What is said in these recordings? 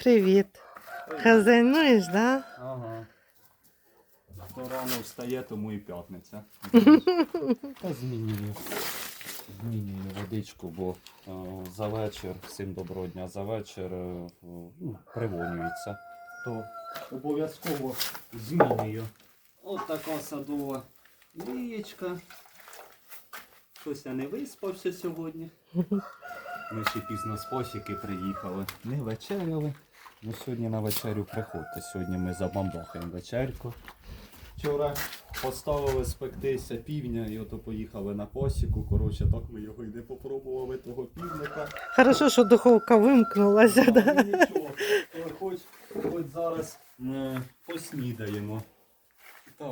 Привіт. Хазяйнуєш, да? Ага. Хто рано встає, тому і п'ятниця. Та змінюю. Змінюю водичку, бо е, за вечір, всім доброго дня, за вечір е, ну, привонюється. То обов'язково змінюю. От така садова лієчка. Щось я не виспався сьогодні. Ми ще пізно з посіки приїхали. Не вечеряли. Ну сьогодні на вечерю приходьте. Сьогодні ми забамбахаємо вечерку. Вчора поставили спектися півня і ото поїхали на посіку. Коротше, так ми його і не попробували, того півника. Хорошо, що духовка вимкнулася, Але да? нічого, хоч, хоч зараз ми поснідаємо. Так,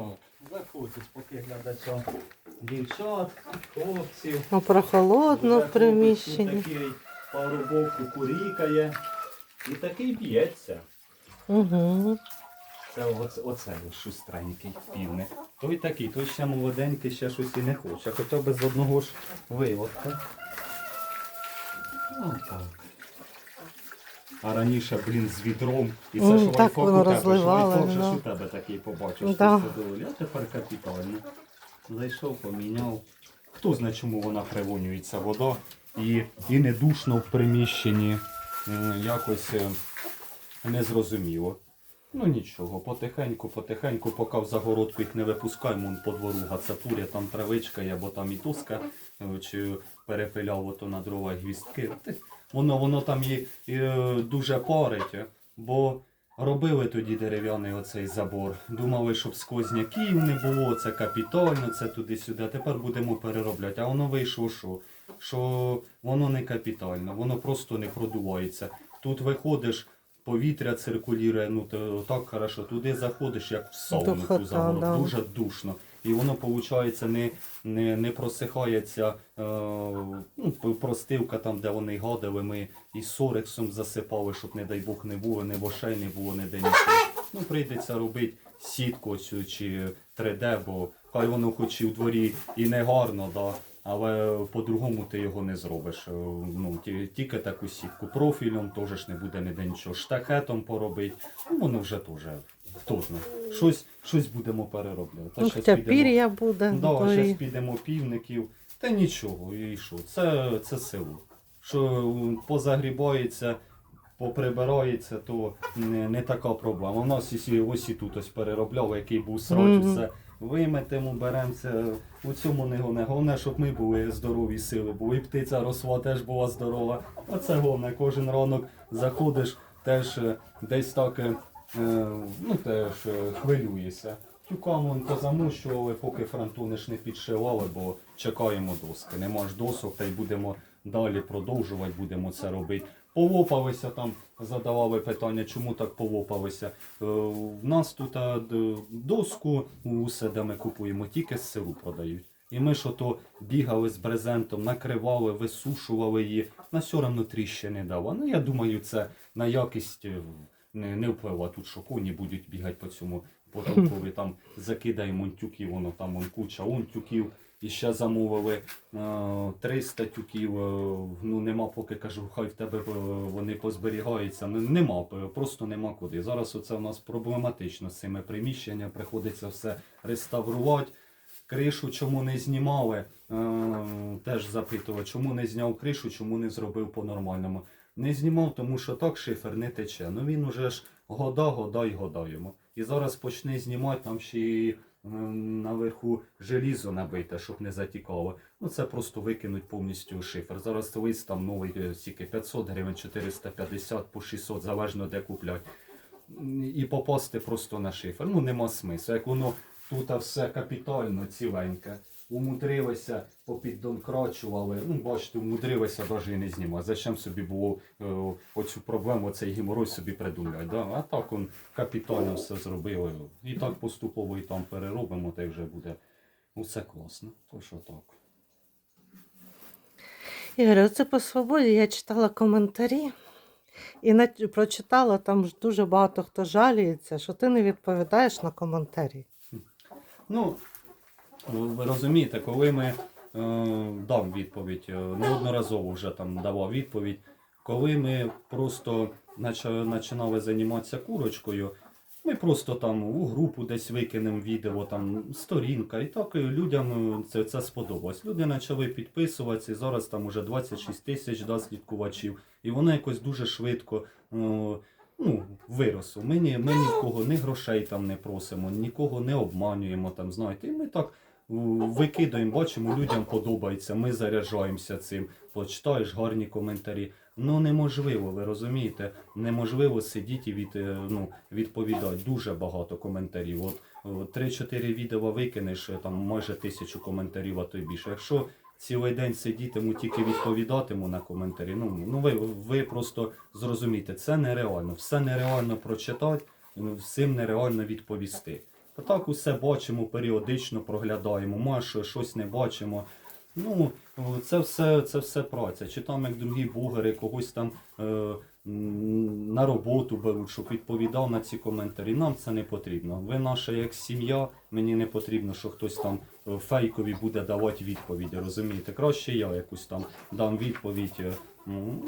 заходять поки глядача дівчат, хлопців. Ну, прохолодно в приміщенні. Такий пару курікає і такий б'ється. Угу. Це оце, оце шустренький півник. Той такий, той ще молоденький, ще щось і не хоче. Хоча б з одного ж виводка. Отак. А раніше, блін, з відром. І це М, ж так воно тебе, ж же ж у тебе такий побачиш. Да. що Я тепер капітально. Зайшов, поміняв. Хто знає, чому вона привонюється вода і, і не душно в приміщенні. Якось е, незрозуміло. Ну нічого, потихеньку, потихеньку, поки в загородку їх не випускаємо, по двору гацапуря, там травичка є, або там і туска, е, чи перепиляв ото на дрова гвістки. Воно, воно там і, і е, дуже парить, бо робили тоді дерев'яний оцей забор. Думали, щоб сквозняків не було, це капітально, це туди-сюди. Тепер будемо переробляти. А воно вийшло що? Що воно не капітально, воно просто не продувається. Тут виходиш, повітря циркулює, ну то так хорошо, туди заходиш, як в сауну Духота, ту загород. да. Дуже душно. І воно, виходить, не, не, не просихається е, ну, простивка там, де вони гадили, ми і сорексом засипали, щоб, не дай Бог, не було, не вошей не було, не де нічого. Ну, прийдеться робити сітку цю чи 3D, бо хай воно хоч і у дворі і не гарно, да, але по-другому ти його не зробиш. Е, Ну, тільки таку сітку. Профілем теж ж не буде ніде нічого. Штахетом поробити. Ну, воно вже теж. Хто знає. Щось, щось будемо переробляти. Та Ну, щас підемо- буде. Да, то і- підемо півників. Та нічого, і що? Це, це село. Що позагрібається, поприбирається, то не, не така проблема. У нас ось, і- ось і тут ось переробляв, який був срач, Мгм. все виметемо, беремося. У цьому не головне. Головне, щоб ми були здорові сили, були. І птиця росла, теж була здорова. А це головне, кожен ранок заходиш, теж е, десь так, е, е, ну теж хвилюєшся. Тюкам позамущували, поки фронтони ж не підшивали, бо чекаємо доски. Нема ж досок, та й будемо далі продовжувати, будемо це робити. Полопалися там, задавали питання, чому так полопалися. Е, В нас тут доску усе, де ми купуємо, тільки з сиру продають. І ми що то бігали з брезентом, накривали, висушували її, на все одно тріщини дало. Ну я думаю, це на якість е, не, не впливає тут, що коні будуть бігати по цьому потолкові, там закидаємо тюків, воно там вон куча он тюків. І ще замовили е, 300 тюків, е, ну нема поки кажу, хай в тебе е, вони позберігаються. Ну, нема, е, просто нема куди. Зараз оце у нас проблематично з цими приміщеннями, приходиться все реставрувати. Кришу чому не знімали, е, теж запитував, чому не зняв кришу, чому не зробив по-нормальному. Не знімав, тому що так шифер не тече. Ну він уже ж года, года й года йому. І зараз почне знімати, там ще наверху желізо набите, щоб не затікало. Ну це просто викинуть повністю шифер. Зараз лист там новий е, стільки 500 гривень, 450 по 600, залежно де куплять. І попасти просто на шифер. Ну нема смислу. Як воно тут все капітально ціленьке. Умудрилися, попіддонкрачували. Ну, бачите, умудрилися навіть і не знімати. Зачем собі було е, оцю проблему, цей геморой собі придумляти. Да? А так он капітально все зробили. І так поступово і там переробимо, та й вже буде усе класно. То що так. Ігор, оце по свободі я читала коментарі і на... прочитала, там ж дуже багато хто жаліється, що ти не відповідаєш на коментарі. Ну, ви розумієте, коли ми е, дав відповідь, е, неодноразово вже там давав відповідь. Коли ми просто починали займатися курочкою, ми просто там у групу десь викинемо відео, там сторінка, і так е, людям це, це сподобалось. Люди почали підписуватися, і зараз там уже 26 тисяч да, слідкувачів, і воно якось дуже швидко. Ну, виросло. Ми, ні, ми нікого, ні грошей там не просимо, нікого не обманюємо там, знаєте. І ми так викидаємо, бачимо, людям подобається, ми заряджаємося цим. Почитаєш гарні коментарі. Ну неможливо, ви розумієте? Неможливо сидіти і від, е, ну, відповідати. Дуже багато коментарів. От е, 3-4 відео викинеш, е, там майже тисячу коментарів, а то й більше. Якщо цілий день сидітиму, тільки відповідатиму на коментарі, ну, ну ви, ви просто зрозумієте, це нереально. Все нереально прочитати, ну, всім нереально відповісти. А так усе бачимо, періодично проглядаємо, може щось не бачимо. Ну, це все, це все праця. Чи там як другі блогери когось там е, на роботу беруть, щоб відповідав на ці коментарі. Нам це не потрібно. Ви наша як сім'я, мені не потрібно, що хтось там е, фейкові буде давати відповіді. Розумієте? Краще я якусь там дам відповідь. е, Ну,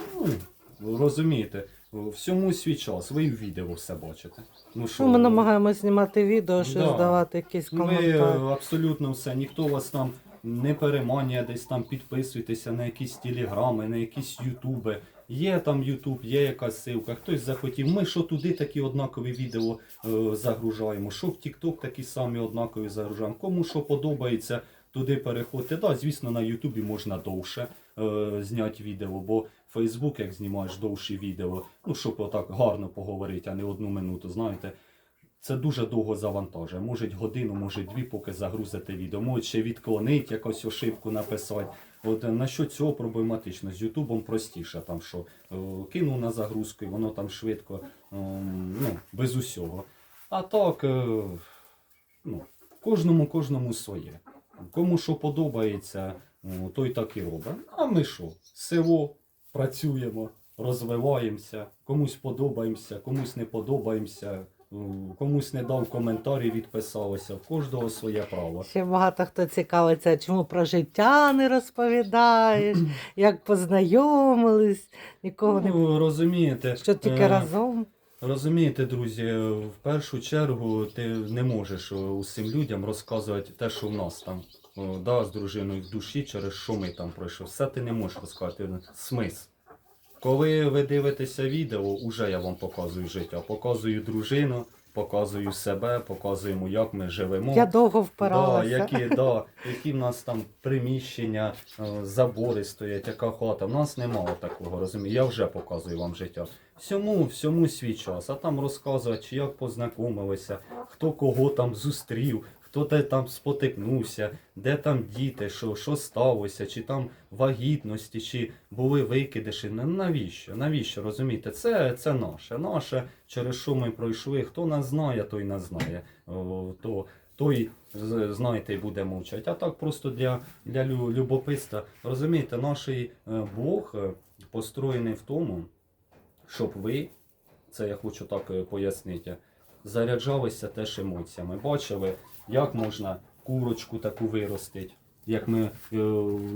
розумієте, всьому свій час. Ви і в відео все бачите. Ну, що, Ну, ми намагаємося знімати відео, щось Да. давати якісь ми е, абсолютно все. Ніхто вас там не переманює, десь там підписуйтеся на якісь телеграми, на якісь ютуби. Є там Ютуб, є якась ссылка, хтось захотів. Ми що туди такі однакові відео е, загружаємо, що в TikTok такі самі однакові загружаємо. Кому що подобається, туди переходьте. Да, звісно, на Ютубі можна довше е, зняти відео, бо Фейсбук, як знімаєш довші відео, ну щоб отак гарно поговорити, а не одну минуту, знаєте. Це дуже довго завантажує. Може годину, може дві, поки загрузите відео. Може ще відклонити, якусь ошибку написати. От на що цього проблематично? З Ютубом простіше, там що е, кинув на загрузку, і воно там швидко, ем, ну, без усього. А так, е, ну, кожному кожному своє. Кому що подобається, той так і робить. А ми що? Село, працюємо, розвиваємося, комусь подобаємося, комусь не подобаємося, комусь не дав коментарі, відписалося. В кожного своє право. Ще багато хто цікавиться, чому про життя не розповідаєш, як познайомились, нікого не Ну, розумієте, що тільки е, разом. Розумієте, друзі, в першу чергу ти не можеш усім людям розказувати те, що в нас там о, да, з дружиною в душі, через що ми там пройшли. Все ти не можеш розказати. Смисл. Коли ви дивитеся відео, уже я вам показую життя. Показую дружину, показую себе, показуємо, як ми живемо. Я довго Да, які, да, які в нас там приміщення, е, забори стоять, яка хата. В нас немає такого, розумієте? Я вже показую вам життя. Всьому, всьому свій час. А там розказувати, як познайомилися, хто кого там зустрів, хто де там спотикнувся, де там діти, що, що сталося, чи там вагітності, чи були викидиші. На- Навіщо? Навіщо? Розумієте? Це, це наше. Наше, через що ми пройшли. Хто нас знає, той нас знає. О, то той, знаєте, і буде мовчати. А так просто для, для лю- любопитства. Розумієте, наш е, блог е, построєний в тому, щоб ви, це я хочу так е, пояснити, заряджалися теж емоціями. Бачили, як можна курочку таку виростити, як ми е,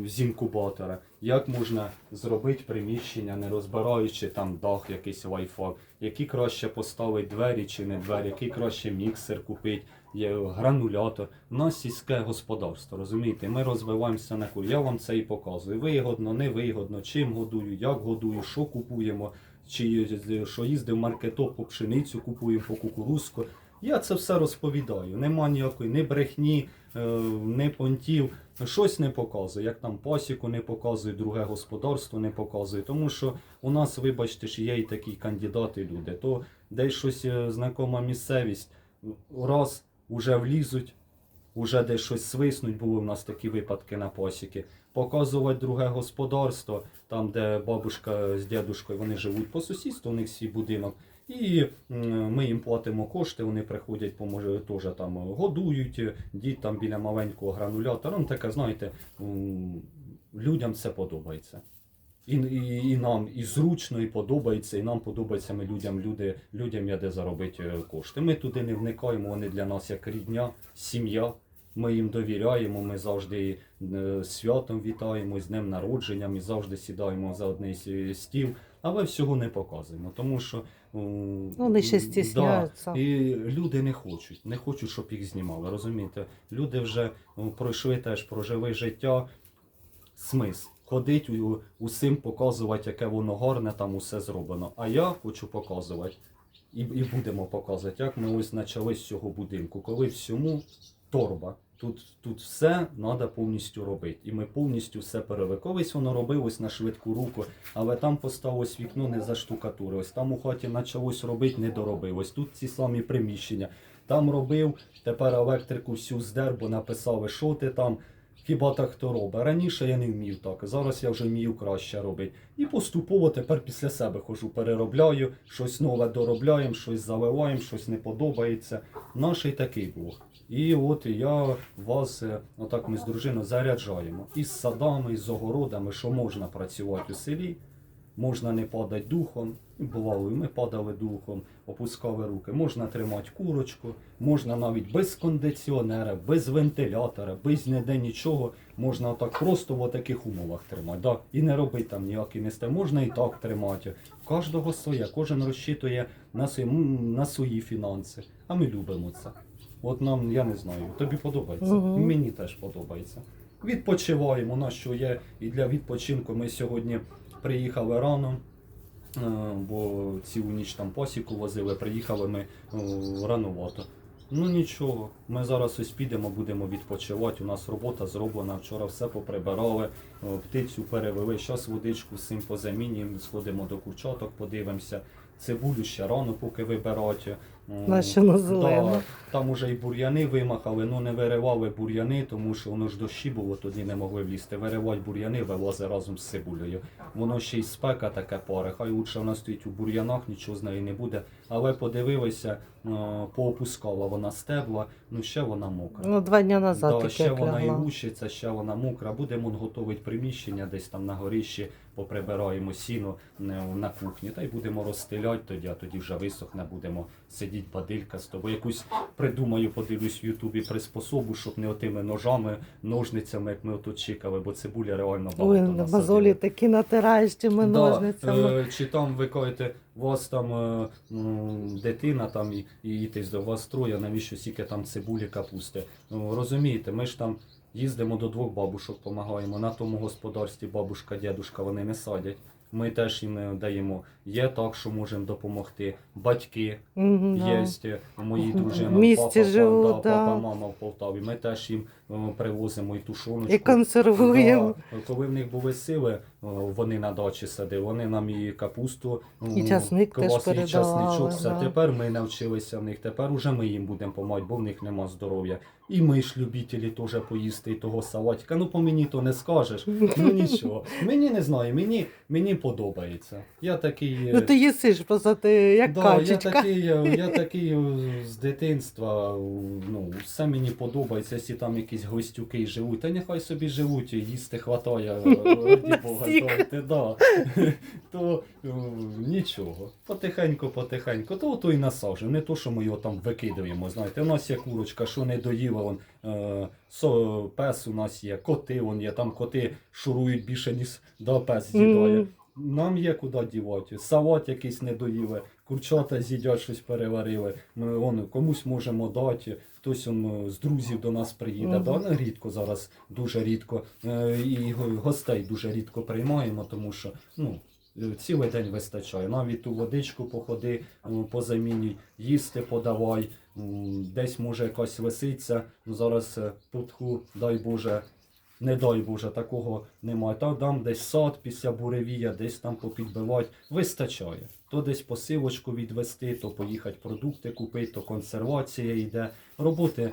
з інкубатора, як можна зробити приміщення, не розбираючи там дах, якийсь Wi-Fi, які краще поставити двері чи не двері, який краще міксер купити, гранулятор. У нас сільське господарство, розумієте? Ми розвиваємося на курі. Я вам це і показую. Вигодно, невигодно, чим годую, як годую, що купуємо, чи що їздив маркетоп по пшеницю, купуємо по кукурузку. Я це все розповідаю. Нема ніякої ні брехні, е, ні понтів. Щось не показує, Як там пасіку не показує, друге господарство не показує. Тому що у нас, вибачте, що є і такі кандидати люди. То десь щось е, знакома місцевість, раз уже влізуть, уже десь щось свиснуть, були в нас такі випадки на пасіки. Показувати друге господарство, там, де бабушка з дідушкою вони живуть по сусідству, у них свій будинок. І ми їм платимо кошти, вони приходять, поможе, теж там годують, дід там біля маленького гранулятора. Ну, таке, знаєте, людям це подобається. І, і, і нам і зручно, і подобається, і нам подобається ми людям, люди, людям є де заробити е, кошти. Ми туди не вникаємо, вони для нас як рідня, сім'я. Ми їм довіряємо, ми завжди е, з святом вітаємо, з днем народження, ми завжди сідаємо за одний стіл, але всього не показуємо, тому що Вони ще стісняються. Да, і люди не хочуть, не хочуть, щоб їх знімали. Розумієте? Люди вже ну, пройшли теж, прожили життя. Смисл. Ходить усім показувати, яке воно гарне, там усе зроблено. А я хочу показувати, і, і будемо показувати, як ми ось почали з цього будинку, коли всьому торба. Тут, тут все треба повністю робити. І ми повністю все перевели. Колись воно робилось на швидку руку, але там посталось вікно не заштукатурилось. Там у хаті почалось робити, не доробилось. Тут ці самі приміщення. Там робив, тепер електрику всю здер, бо написали, що ти там. Хіба так хто робить? Раніше я не вмів так, зараз я вже вмію краще робити. І поступово тепер після себе хожу, переробляю, щось нове доробляємо, щось заливаємо, щось не подобається. Наш і такий Бог. І от я вас, е, отак ми з дружиною заряджаємо. І з садами, і з огородами, що можна працювати у селі, можна не падати духом. Бувало, і ми падали духом, опускали руки. Можна тримати курочку, можна навіть без кондиціонера, без вентилятора, без ніде нічого. Можна так просто в таких умовах тримати. Да? І не робити там ніякі місця. Можна і так тримати. У Кожного своє, кожен розчитує на свої, на свої фінанси. А ми любимо це. От нам, я не знаю, тобі подобається. Мгм. Мені теж подобається. Відпочиваємо, у нас що є. І для відпочинку ми сьогодні приїхали рано. е, Бо цілу ніч там посіку возили, приїхали ми е, рановато. Ну нічого, ми зараз ось підемо, будемо відпочивати. У нас робота зроблена. Вчора все поприбирали, е, птицю перевели. Зараз водичку з цим позамінюємо, сходимо до курчаток, подивимося. Цибулю ще рано, поки вибирати. М, Наче на зелену. Да, там уже і бур'яни вимахали, ну не виривали бур'яни, тому що воно ж дощі було, тоді не могли влізти. Виривати бур'яни, вилазить разом з цибулею. Воно ще й спека таке пари. Хай лучше вона стоїть у бур'янах, нічого з неї не буде. Але подивилися, е, поопускала вона стебла, ну ще вона мокра. Ну, два дні назад Да, ще вона і лягла. лущиться, ще вона мокра. Будемо готувати приміщення десь там на горищі, поприбираємо сіно е, на кухні, та й будемо розстеляти тоді, а тоді вже висохне, будемо сидіти бадилька з тобою. Якусь придумаю, подивлюсь в Ютубі приспособу, щоб не отими ножами, ножницями, як ми отут чекали, бо цибуля реально багато Ой, насадили. мозолі такі натираєш тими Да, ножницями. е, чи там ви кажете, у вас там е, м, дитина там і, і їдетесь до вас троє, навіщо стільки там цибулі, капусти? Ну, розумієте, ми ж там їздимо до двох бабушок, допомагаємо. На тому господарстві бабушка, дідушка, вони не садять. Ми теж їм даємо. Є так, що можемо допомогти. Батьки є у моїй дружини. місті папа, живу, да, да. папа, мама в Полтаві. Ми теж їм привозимо і тушоночку. І консервуємо. Да, коли в них були сили, вони на дачі садили, вони нам і капусту, І часник теж квас, і часничок, все. да. Тепер ми навчилися в них, тепер уже ми їм будемо допомагати, бо в них нема здоров'я. І ми ж любителі теж поїсти і того салатика. Ну по мені то не скажеш. Ну нічого. Мені не знаю, мені, мені подобається. Я такий. е, Ну ти їсиш, просто ти як Да, я такий, е, я такий е, з дитинства, е, ну, все мені подобається, якщо там якісь гостюки живуть, та нехай собі живуть, їсти хватає, раді Бога, Всіх. дайте, да. то е, нічого. Потихеньку, потихеньку, то то і насаджуємо. Не то, що ми його там викидаємо. Знаєте, у нас є курочка, що не доїла, он, е, со, пес у нас є, коти он є, там коти шурують більше, ніж да, пес з'їдає. Нам є куди дівати. Салат якийсь не доїли, курчата з'їдять, щось переварили. Ми вон, комусь можемо дати, хтось он, з друзів до нас приїде. Да, ну, рідко зараз, дуже рідко. Е, І гостей дуже рідко приймаємо, тому що ну, е, цілий день вистачає. Навіть ту водичку походи, е, позамінюй, їсти подавай. Десь може якась лисиця. Ну, зараз тутху, дай Боже, не дай Боже, такого немає. Та там десь сад після буревія, десь там попідбивати. Вистачає. То десь посилочку відвести, то поїхати продукти купити, то консервація йде. Роботи,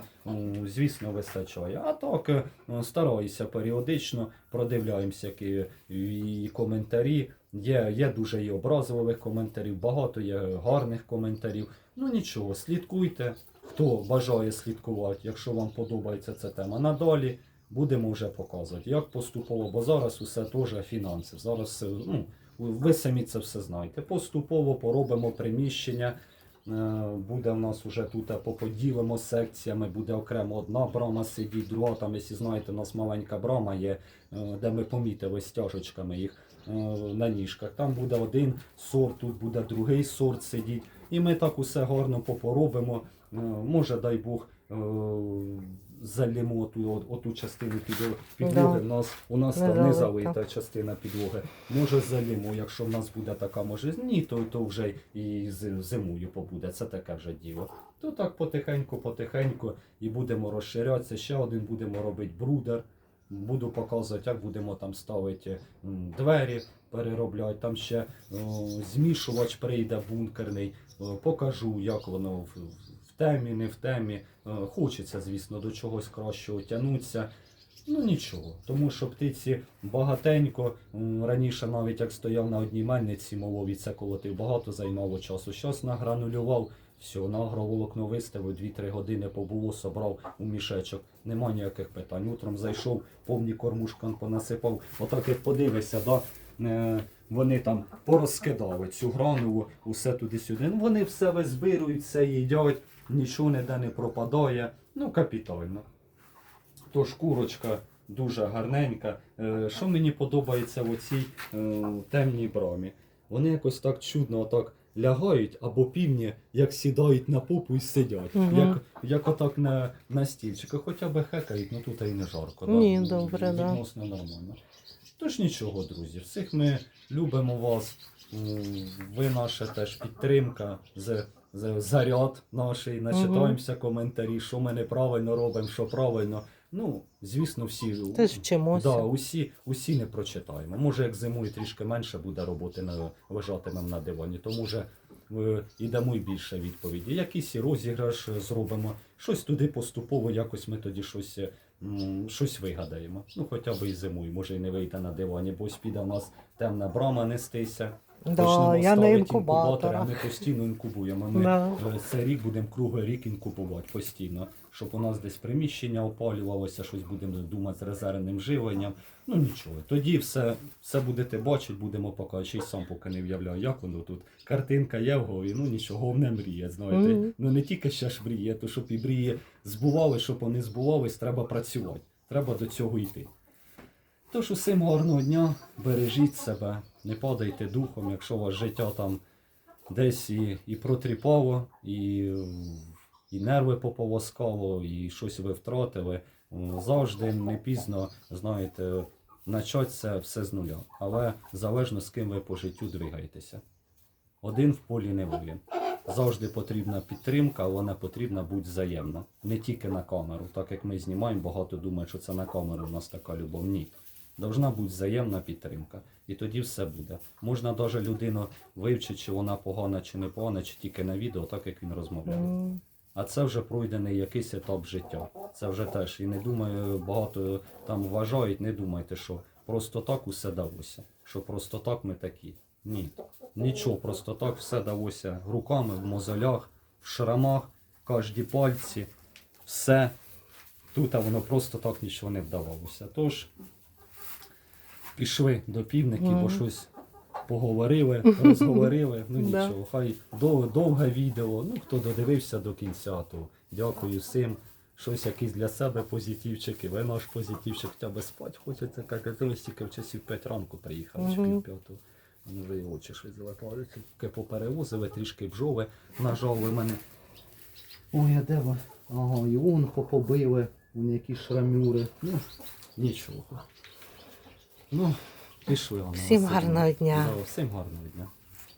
звісно, вистачає. А так е, стараюся періодично, продивляємося які і коментарі. Є, є дуже і образливих коментарів, багато є гарних коментарів. Ну нічого, слідкуйте. Хто бажає слідкувати, якщо вам подобається ця тема. Надалі будемо вже показувати, як поступово, бо зараз усе теж фінанси. Зараз е, ну, ви самі це все знаєте. Поступово поробимо приміщення, буде в нас уже тут поподілимо секціями, буде окремо одна брама сидіть, друга там, якщо знаєте, у нас маленька брама є, е, де ми помітили стяжечками їх е, на ніжках. Там буде один сорт, тут буде другий сорт сидіть. І ми так усе гарно попоробимо. Е, Може, дай Бог, е, залємо ту, оту частину підлоги. підлоги. Да. У нас, у нас Не там не залита. частина підлоги. Може залимо, якщо в нас буде така можливість. Ні, то, то вже і зимою побуде. Це таке вже діло. То так потихеньку, потихеньку і будемо розширятися. Ще один будемо робити брудер. Буду показувати, як будемо там ставити двері, переробляти. Там ще о, змішувач прийде бункерний. О, покажу, як воно темі, не в темі. Е, Хочеться, звісно, до чогось кращого тягнутися. Ну нічого, тому що птиці багатенько. Раніше навіть як стояв на одній мельниці молові, це колотив багато займало часу. Щось награнулював, все, на агроволокно виставив, 2-3 години побуло, собрав у мішечок. Нема ніяких питань. Утром зайшов, повні кормушкан понасипав. Отак як подивишся, да, е, вони там порозкидали цю гранулу, усе туди-сюди. Ну, вони все визбирують, все їдять, нічого ніде не пропадає. Ну, капітально. Тож курочка дуже гарненька. Е, Що мені подобається в оцій е, темній брамі? Вони якось так чудно отак лягають або півні, як сідають на попу і сидять. Мгм. Як, як отак на, на стільчиках, хоча б хекають, ну тут і не жарко. Ні, да? добре, да. Нормально. Тож нічого, друзі, всіх ми любимо вас. Ви наша теж підтримка, заряд наш, начитаємося коментарі, що ми неправильно робимо, що правильно. Ну, звісно, всі. Теж вчимося. Да, усі, усі не прочитаємо. Може, як зимою трішки менше буде роботи на лежатимемо на дивані, то може е, і дамо й більше відповіді. Якийсь розіграш зробимо, щось туди поступово, якось ми тоді щось, е, щось вигадаємо. Ну, хоча б і зимою, може і не вийде на дивані, бо ось піде в нас темна брама нестися. Да, Почнемо я на інкубаторах. інкубатори, Ми постійно інкубуємо. Ми Да. е, цей рік будемо круглий рік інкубувати постійно, щоб у нас десь приміщення опалювалося, щось будемо думати з резервним живленням. Ну нічого. Тоді все, все будете бачити, будемо показувати. Ще й сам поки не в'являю, як воно тут. Картинка є в голові, ну нічого, головне мрія, знаєте. Мгм. Ну не тільки ще ж мрія, то щоб і мрії збували, щоб вони збувались, треба працювати. Треба до цього йти. Тож усім гарного дня, бережіть себе, не падайте духом, якщо у вас життя там десь і, і протріпало, і, і нерви пополоскало, і щось ви втратили. Завжди не пізно, знаєте, начать це все з нуля. Але залежно з ким ви по життю двигаєтеся. Один в полі не воїн. Завжди потрібна підтримка, вона потрібна бути взаємна. Не тільки на камеру. Так як ми знімаємо, багато думають, що це на камеру у нас така любов. Ні. Должна бути взаємна підтримка. І тоді все буде. Можна навіть людину вивчити, чи вона погана, чи не погана, чи тільки на відео, так як він розмовляє. А це вже пройдений якийсь етап життя. Це вже теж. І не думаю, багато там вважають, не думайте, що просто так усе далося. Що просто так ми такі. Ні. Нічого, просто так все далося руками, в мозолях, в шрамах, кожні пальці, все. Тут а воно просто так нічого не вдавалося. Тож пішли до півників, бо щось поговорили, розговорили. Ну Да. нічого, хай дов- довге відео. Ну хто додивився до кінця, то дякую всім. Щось якийсь для себе позитивчик, і ви наш позитивчик, хоча б спати хочеться, як я тільки в часів 5 ранку приїхав, чи пів п'ятого. Ну, вже і очі щось залипаються. Тільки поперевозили, трішки бджоли нажали мене. Ой, а де ви? Ага, і он побили, вон які шрамюри. Ну, нічого. Ну, пішли. воно, Всім гарного дня. Всім гарного дня.